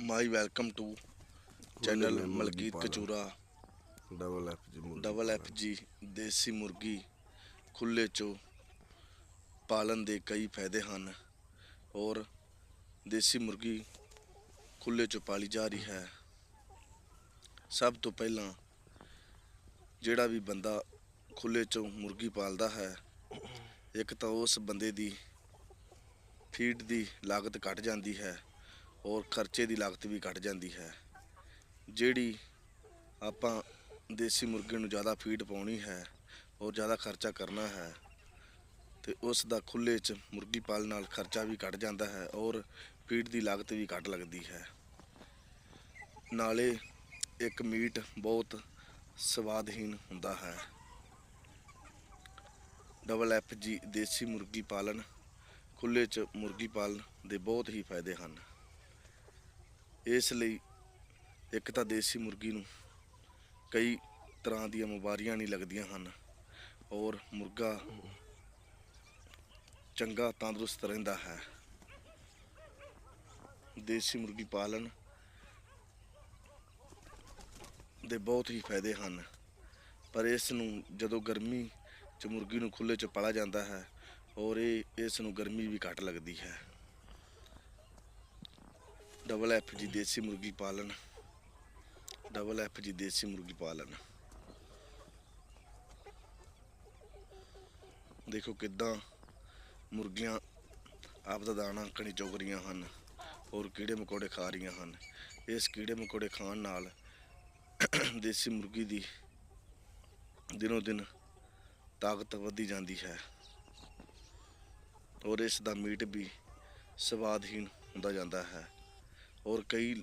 My welcome to channel Malkit Kachura. Double F G double F G ਦੇਸੀ ਮੁਰਗੀ ਖੁੱਲੇ ਚੋਂ ਪਾਲਣ ਦੇ ਕਈ ਫਾਇਦੇ ਹਨ। ਔਰ ਦੇਸੀ ਮੁਰਗੀ ਖੁੱਲੇ ਚੋਂ ਪਾਲੀ ਜਾ ਰਹੀ ਹੈ। ਸਭ ਤੋਂ ਪਹਿਲਾਂ ਜਿਹੜਾ ਵੀ ਬੰਦਾ ਖੁੱਲੇ ਚੋਂ ਮੁਰਗੀ ਪਾਲਦਾ ਹੈ ਇੱਕ ਤਾਂ ਉਸ ਬੰਦੇ ਦੀ ਫੀਡ ਦੀ ਲਾਗਤ ਘਟ ਜਾਂਦੀ ਹੈ। ਔਰ ਖਰਚੇ ਦੀ ਲਾਗਤ ਵੀ ਘਟ ਜਾਂਦੀ ਹੈ। ਜਿਹੜੀ ਆਪਾਂ ਦੇਸੀ ਮੁਰਗੇ ਨੂੰ ਜ਼ਿਆਦਾ ਫੀਡ ਪਾਉਣੀ ਹੈ ਔਰ ਜ਼ਿਆਦਾ ਖਰਚਾ ਕਰਨਾ ਹੈ ਤੇ ਉਸ ਦਾ ਖੁੱਲੇ 'ਚ ਮੁਰਗੀ ਪਾਲਣ ਨਾਲ ਖਰਚਾ ਵੀ ਘਟ ਜਾਂਦਾ ਹੈ ਔਰ ਫੀਡ ਦੀ ਲਾਗਤ ਵੀ ਘਟ ਲੱਗਦੀ ਹੈ। ਨਾਲੇ ਇੱਕ ਮੀਟ ਬਹੁਤ ਸਵਾਦਹੀਨ ਹੁੰਦਾ ਹੈ। ਡਬਲ ਐਫ ਜੀ ਦੇਸੀ ਮੁਰਗੀ ਪਾਲਣ ਖੁੱਲੇ 'ਚ ਮੁਰਗੀ ਪਾਲਣ ਦੇ ਬਹੁਤ ਹੀ ਫਾਇਦੇ ਹਨ। ਇਸ ਲਈ ਇੱਕ ਤਾਂ ਦੇਸੀ ਮੁਰਗੀ ਨੂੰ ਕਈ ਤਰ੍ਹਾਂ ਦੀਆਂ ਬਿਮਾਰੀਆਂ ਨਹੀਂ ਲੱਗਦੀਆਂ ਹਨ ਔਰ ਮੁਰਗਾ ਚੰਗਾ, ਤੰਦਰੁਸਤ ਰਹਿੰਦਾ ਹੈ। ਦੇਸੀ ਮੁਰਗੀ ਪਾਲਣ ਦੇ ਬਹੁਤ ਹੀ ਫਾਇਦੇ ਹਨ, ਪਰ ਇਸ ਨੂੰ ਜਦੋਂ ਗਰਮੀ ਚ ਮੁਰਗੀ ਨੂੰ ਖੁੱਲੇ ਚ ਪਾਲਾ ਜਾਂਦਾ ਹੈ ਔਰ ਇਹ, ਇਸ ਨੂੰ ਗਰਮੀ ਵੀ ਘੱਟ ਲੱਗਦੀ ਹੈ। ਡਬਲ ਐਫ ਜੀ ਦੇਸੀ ਮੁਰਗੀ ਪਾਲਣ ਡਬਲ ਐਫ ਜੀ ਦੇਸੀ ਮੁਰਗੀ ਪਾਲਣ ਦੇਖੋ ਕਿੱਦਾਂ ਮੁਰਗੀਆਂ ਆਪ ਦਾ ਦਾਣਾ ਕਣੀ ਚੁਗ ਰਹੀਆਂ ਹਨ ਔਰ ਕੀੜੇ ਮਕੌੜੇ ਖਾ ਰਹੀਆਂ ਹਨ। ਇਸ ਕੀੜੇ ਮਕੌੜੇ ਖਾਣ ਨਾਲ ਦੇਸੀ ਮੁਰਗੀ ਦੀ ਦਿਨੋ ਦਿਨ ਤਾਕਤ ਵਧਦੀ ਜਾਂਦੀ ਹੈ ਔਰ ਇਸ ਦਾ ਮੀਟ ਵੀ ਸਵਾਦਹੀਨ ਹੁੰਦਾ ਜਾਂਦਾ ਹੈ। ਔਰ ਕਈ